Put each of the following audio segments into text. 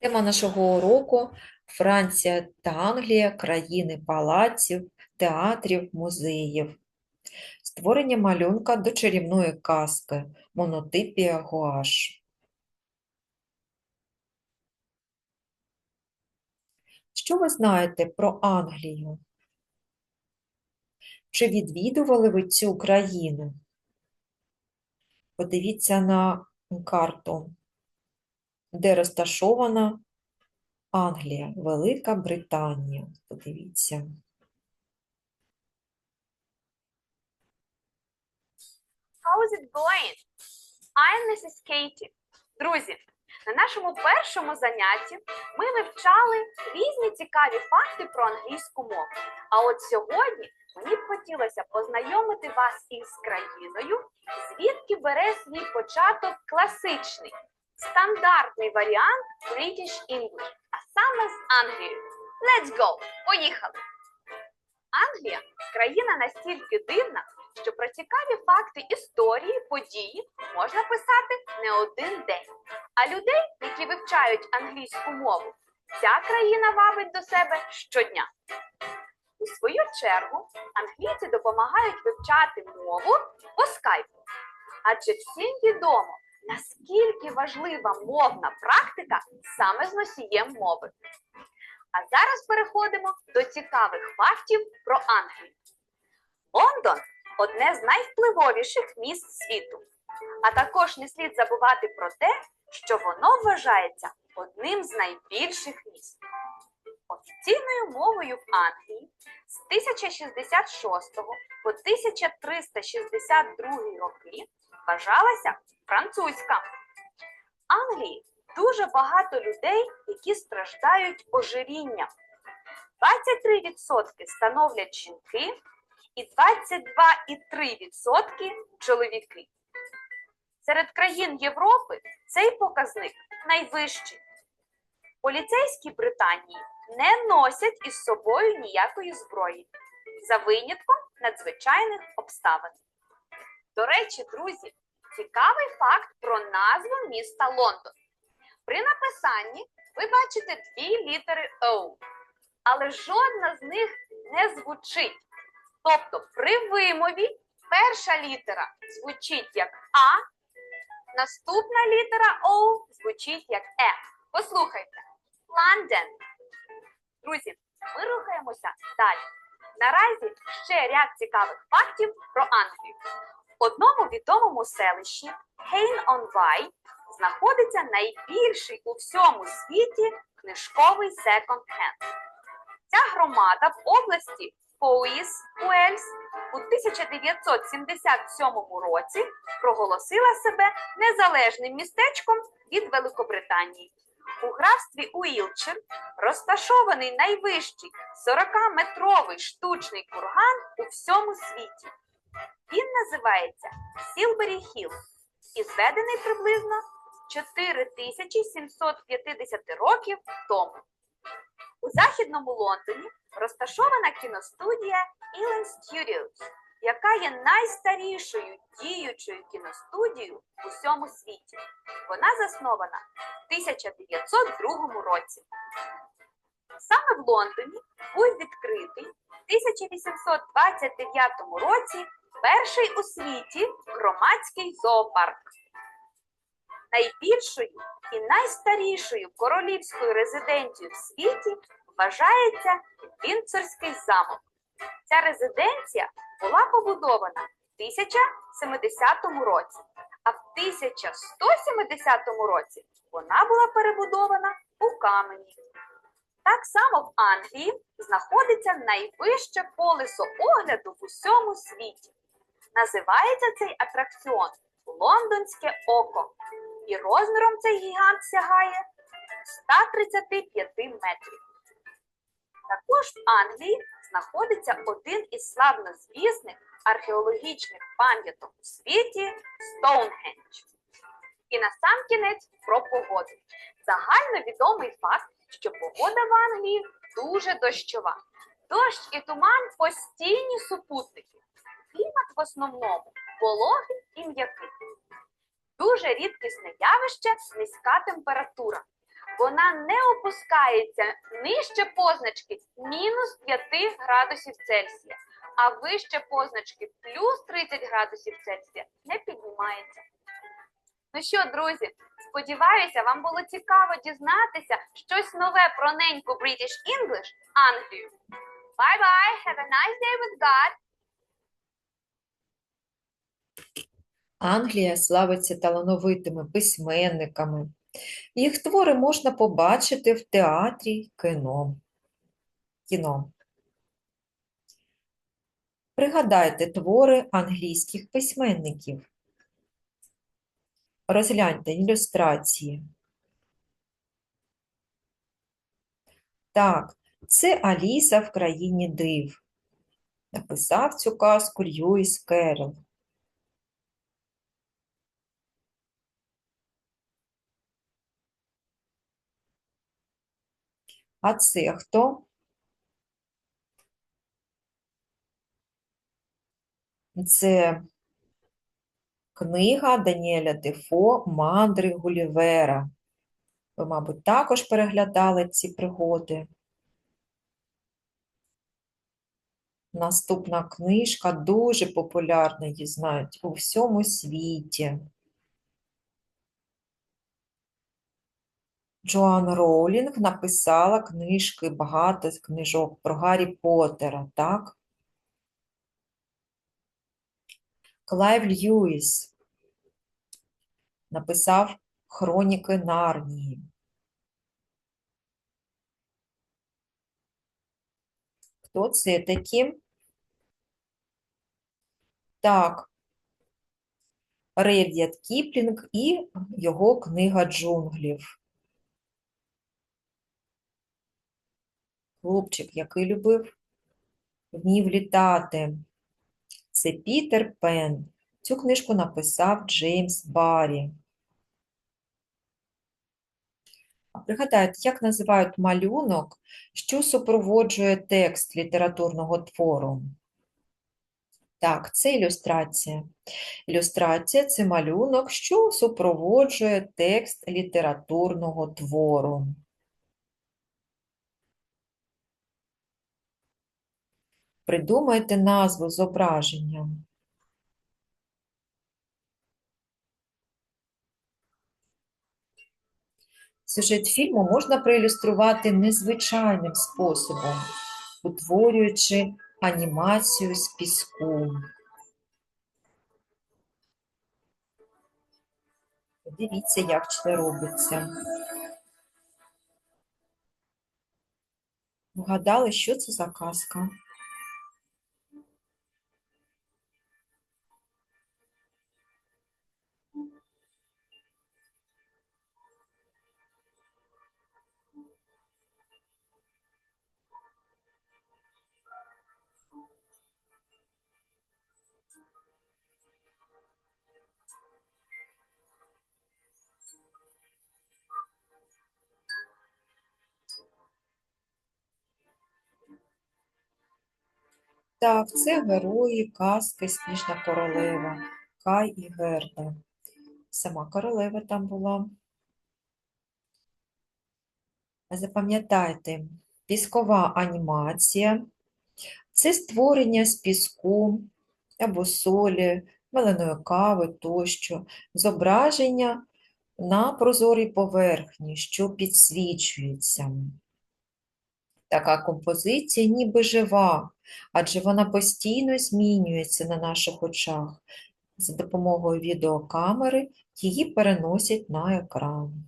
Тема нашого уроку Франція та Англія, країни палаців, театрів, музеїв. Створення малюнка до чарівної казки, монотипія гуаш. Що ви знаєте про Англію? Чи відвідували ви цю країну? Подивіться на карту де розташована Англія, Велика Британія. Подивіться. How is it going? I'm Mrs. Katie. Друзі, на нашому першому занятті ми вивчали різні цікаві факти про англійську мову. А от сьогодні мені б хотілося познайомити вас із країною, звідки бере свій початок класичний, стандартний варіант British English, а саме з Англією. Let's go! Поїхали! Англія країна настільки дивна, що про цікаві факти історії, події можна писати не один день. А людей, які вивчають англійську мову, ця країна вабить до себе щодня. У свою чергу англійці допомагають вивчати мову по скайпу. Адже всім відомо, наскільки важлива мовна практика саме з носієм мови. А зараз переходимо до цікавих фактів про Англію. Лондон одне з найвпливовіших міст світу. А також не слід забувати про те, що воно вважається одним з найбільших міст. Офіційною мовою в Англії з 1066 по 1362 роки вважалася французька. В Англії дуже багато людей, які страждають ожирінням. 23% становлять жінки і 22,3% чоловіки. Серед країн Європи цей показник найвищий. Поліцейські Британії не носять із собою ніякої зброї, за винятком надзвичайних обставин. До речі, друзі, цікавий факт про назву міста Лондон. При написанні ви бачите дві літери O, але жодна з них не звучить. Тобто при вимові перша літера звучить як А, наступна літера О звучить як Е. Послухайте. Лондон. Друзі, ми рухаємося далі. Наразі ще ряд цікавих фактів про Англію. В одному відомому селищі Хейн-он-Вай знаходиться найбільший у всьому світі книжковий секонд-хенд. Ця громада в області Поуїс Уельс у 1977 році проголосила себе незалежним містечком від Великобританії. У графстві Уілчир розташований найвищий 40-метровий штучний курган у всьому світі. Він називається Сілбері Хіл і зведений приблизно 4750 років тому. У західному Лондоні розташована кіностудія Ealing Studios, яка є найстарішою діючою кіностудією у всьому світі. Вона заснована в 1902 році. Саме в Лондоні був відкритий в 1829 році перший у світі громадський зоопарк. Найбільшою і найстарішою королівською резиденцією в світі вважається Вінцорський замок. Ця резиденція була побудована в 1070 році, а в 1170 році вона була перебудована у камені. Так само в Англії знаходиться найвище колесо огляду в усьому світі. Називається цей атракціон Лондонське око. І розміром цей гігант сягає 135 метрів. Також в Англії знаходиться один із славнозвісних археологічних пам'яток у світі Стоунхендж. І насамкінець про погоду. Загальновідомий факт, що погода в Англії дуже дощова. Дощ і туман постійні супутники. Клімат в основному вологий і м'який. Дуже рідкісне явище низька температура. Вона не опускається нижче позначки мінус 5 градусів Цельсія, а вище позначки плюс 30 градусів Цельсія не піднімається. Ну що, друзі, сподіваюся, вам було цікаво дізнатися щось нове про неньку British English Англію. Bye-bye, have a nice day with God. Англія славиться талановитими письменниками. Їх твори можна побачити в театрі кіно. кіно. Пригадайте твори англійських письменників. Розгляньте ілюстрації. Так, це Аліса в країні див. Написав цю казку Льюіс Керрол. А це хто? Це книга Даніеля Дефо «Мандри Гулівера». Ви, мабуть, також переглядали ці пригоди. Наступна книжка дуже популярна, її знають у всьому світі. Джоан Роулінг написала книжки, багато книжок про Гаррі Поттера, так? Клайв Льюіс написав Хроніки Нарнії. Хто це такі? Так, Рельєт Кіплінг і його книга джунглів. Хлопчик, який любив вмів літати. Це Пітер Пен. Цю книжку написав Джеймс Баррі. А пригадайте, як називають малюнок, що супроводжує текст літературного твору? Так, це ілюстрація. Ілюстрація – це малюнок, що супроводжує текст літературного твору. Придумайте назву зображення. Сюжет фільму можна проілюструвати незвичайним способом, утворюючи анімацію з піску. Дивіться, як це робиться. Вгадали, що це за казка? Так, це герої казки Сніжна королева, Кай і Герда. Сама королева там була. Запам'ятайте, піскова анімація – це створення з піску або солі, меленої кави тощо, зображення на прозорій поверхні, що підсвічується. Така композиція ніби жива, адже вона постійно змінюється на наших очах. За допомогою відеокамери її переносять на екран.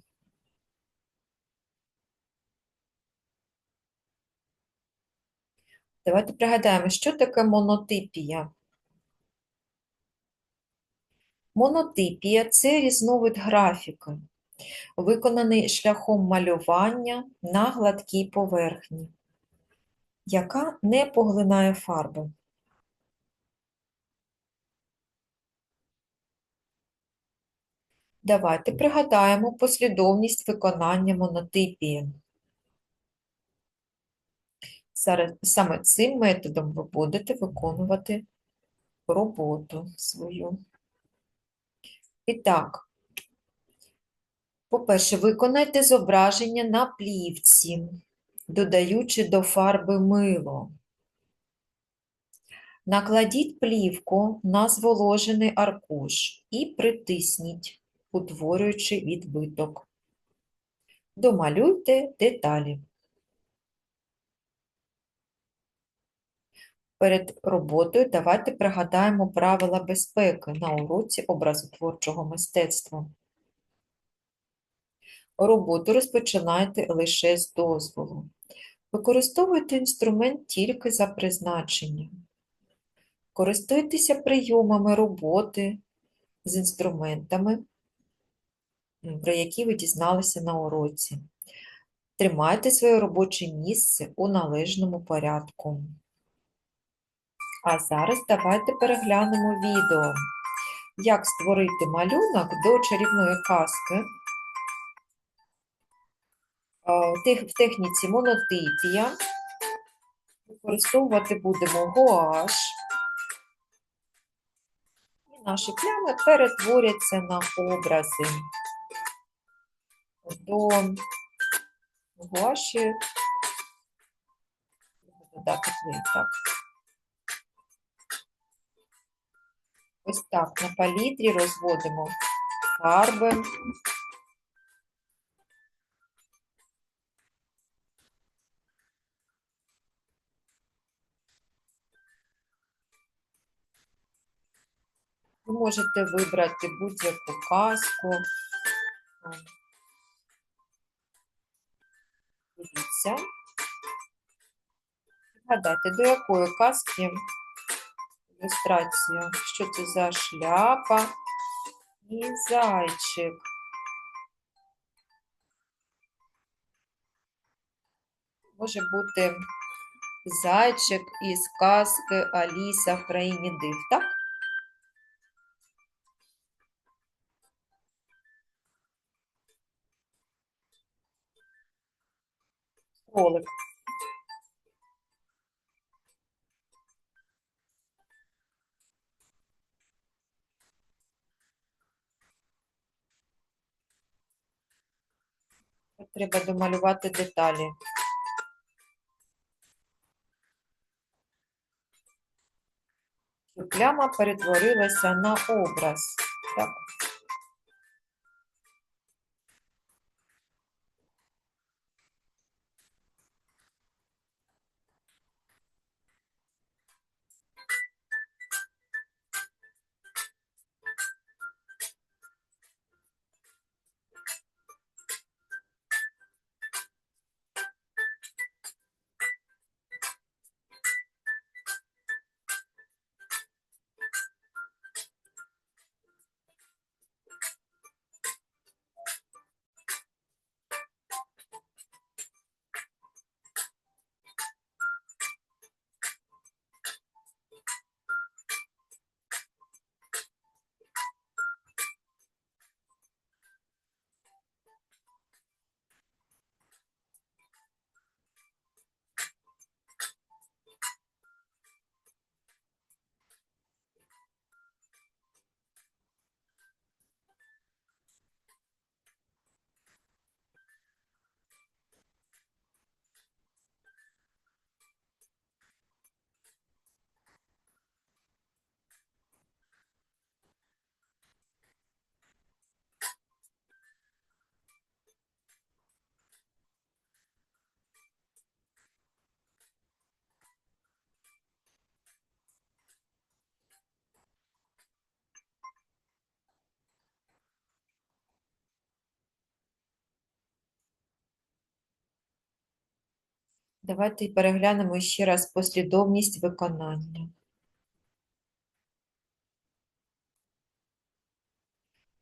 Давайте пригадаємо, що таке монотипія. Монотипія – це різновид графіки, виконаний шляхом малювання на гладкій поверхні, яка не поглинає фарби. Давайте пригадаємо послідовність виконання монотипії. Саме цим методом ви будете виконувати роботу свою. І так, По-перше, виконайте зображення на плівці, додаючи до фарби мило. Накладіть плівку на зволожений аркуш і притисніть, утворюючи відбиток. Домалюйте деталі. Перед роботою давайте пригадаємо правила безпеки на уроці образотворчого мистецтва. Роботу розпочинайте лише з дозволу. Використовуйте інструмент тільки за призначенням. Користуйтеся прийомами роботи з інструментами, про які ви дізналися на уроці. Тримайте своє робоче місце у належному порядку. А зараз давайте переглянемо відео, як створити малюнок до чарівної казки в техніці монотипія. Використовувати будемо гуаш. І наші плями перетворяться на образи. До гуаші додати так. Ось так на палітрі розводимо фарби. Можете вибрати будь-яку казку. Дивіться. Гадайте, до якої казки ілюстрація? Що це за шляпа і зайчик? Може бути зайчик із казки Аліса в країні див, так? Кролик. Треба домалювати деталі. Пляма перетворилася на образ. Так. Давайте переглянемо ще раз послідовність виконання.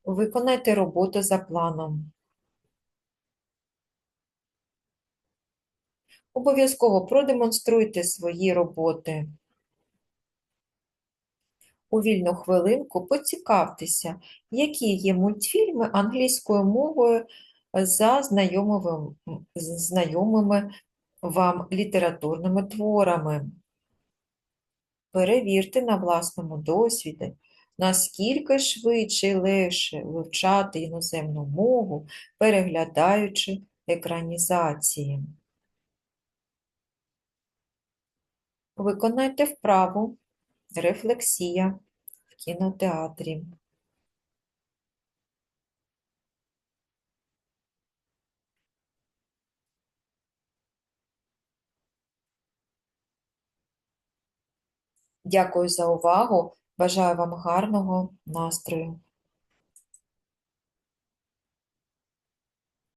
Виконайте роботу за планом. Обов'язково продемонструйте свої роботи. У вільну хвилинку поцікавтеся, які є мультфільми англійською мовою за знайомими, знайомими вам літературними творами. Перевірте на власному досвіді, наскільки швидше і легше вивчати іноземну мову, переглядаючи екранізації. Виконайте вправу рефлексія в кінотеатрі. Дякую за увагу. Бажаю вам гарного настрою.